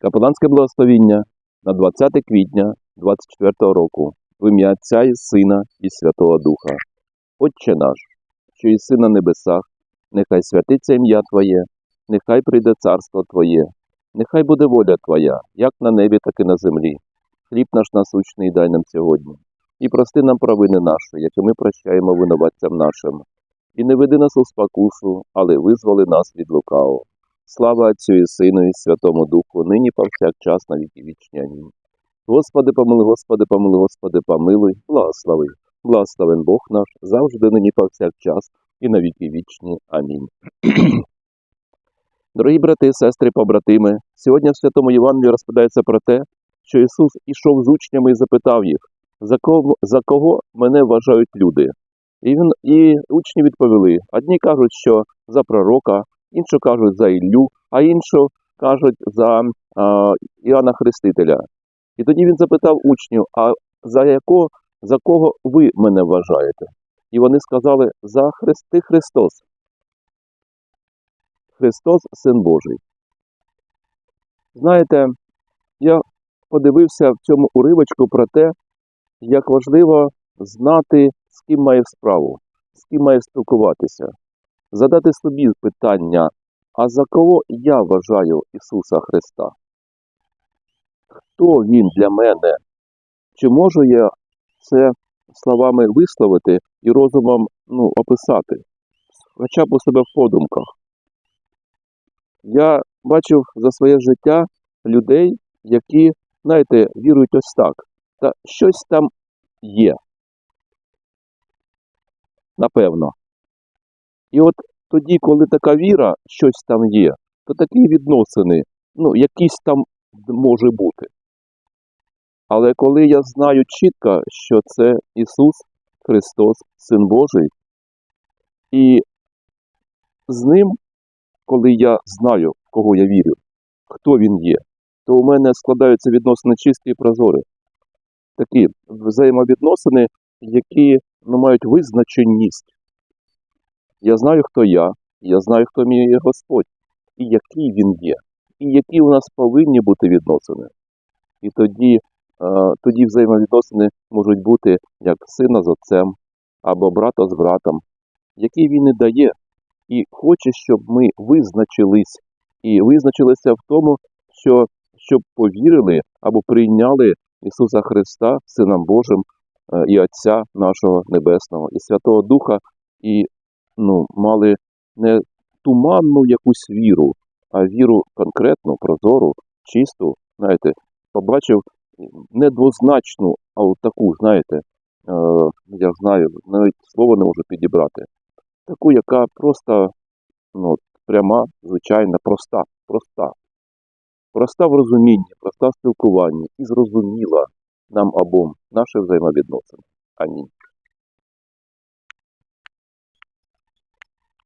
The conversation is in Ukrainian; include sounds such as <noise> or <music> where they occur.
Капеланське благословіння на 20 квітня 24 року в ім'я Отця і Сина і Святого Духа. Отче наш, що єси на небесах, нехай святиться ім'я Твоє, нехай прийде царство Твоє, нехай буде воля Твоя, як на небі, так і на землі. Хліб наш насущний дай нам сьогодні. І прости нам провини наші, які ми прощаємо винуватцям нашим. І не веди нас у спокусу, але визволи нас від лукавого. Слава Отцю і Сину і Святому Духу, нині повсякчас на віки вічні. Амінь. Господи, помилуй, Господи, помилуй, Господи, помилуй, благослови. Благословен Бог наш, завжди нині повсякчас і на віки вічні. Амінь. <clears throat> Дорогі брати, сестри, побратими, сьогодні в Святому Євангелії розповідається про те, що Ісус ішов з учнями і запитав їх, за кого, за кого мене вважають люди. І, він, і учні відповіли: одні кажуть, що за пророка, інші кажуть за Іллю, а інші кажуть за а, Іоанна Хрестителя. І тоді він запитав учнів: а за якого, за кого ви мене вважаєте? І вони сказали: за Христи Христос. Христос Син Божий. Знаєте, я подивився в цьому уривочку про те, як важливо знати, з ким має справу, з ким має спілкуватися, задати собі питання, а за кого я вважаю Ісуса Христа? Хто Він для мене? Чи можу я це словами висловити і розумом ну, описати, хоча б у себе в подумках? Я бачив за своє життя людей, які, знаєте, вірують ось так, та щось там є. Напевно. І от тоді, коли така віра, щось там є, то такі відносини, ну, якісь там може бути. Але коли я знаю чітко, що це Ісус Христос, Син Божий, і з Ним, коли я знаю, в кого я вірю, хто Він є, то у мене складаються відносини чисті і прозорі. Такі взаємовідносини, які ну, мають визначеність. Я знаю, хто я, я знаю, хто мій Господь, і який він є, і які у нас повинні бути відносини. І тоді, е, тоді взаємовідносини можуть бути як сина з отцем або брата з братом, які він і дає, і хоче, щоб ми визначились, і визначилися в тому, що щоб повірили або прийняли Ісуса Христа, Сином Божим е, і Отця нашого Небесного, і Святого Духа, і ну, мали не туманну якусь віру, а віру конкретну, прозору, чисту, знаєте, побачив не двозначну, а от таку, знаєте, е, я знаю, навіть слово не можу підібрати, таку, яка просто ну, пряма, звичайна, проста, проста. Проста в розумінні, проста в спілкуванні і зрозуміла нам обом наші взаємовідносини. Амінь.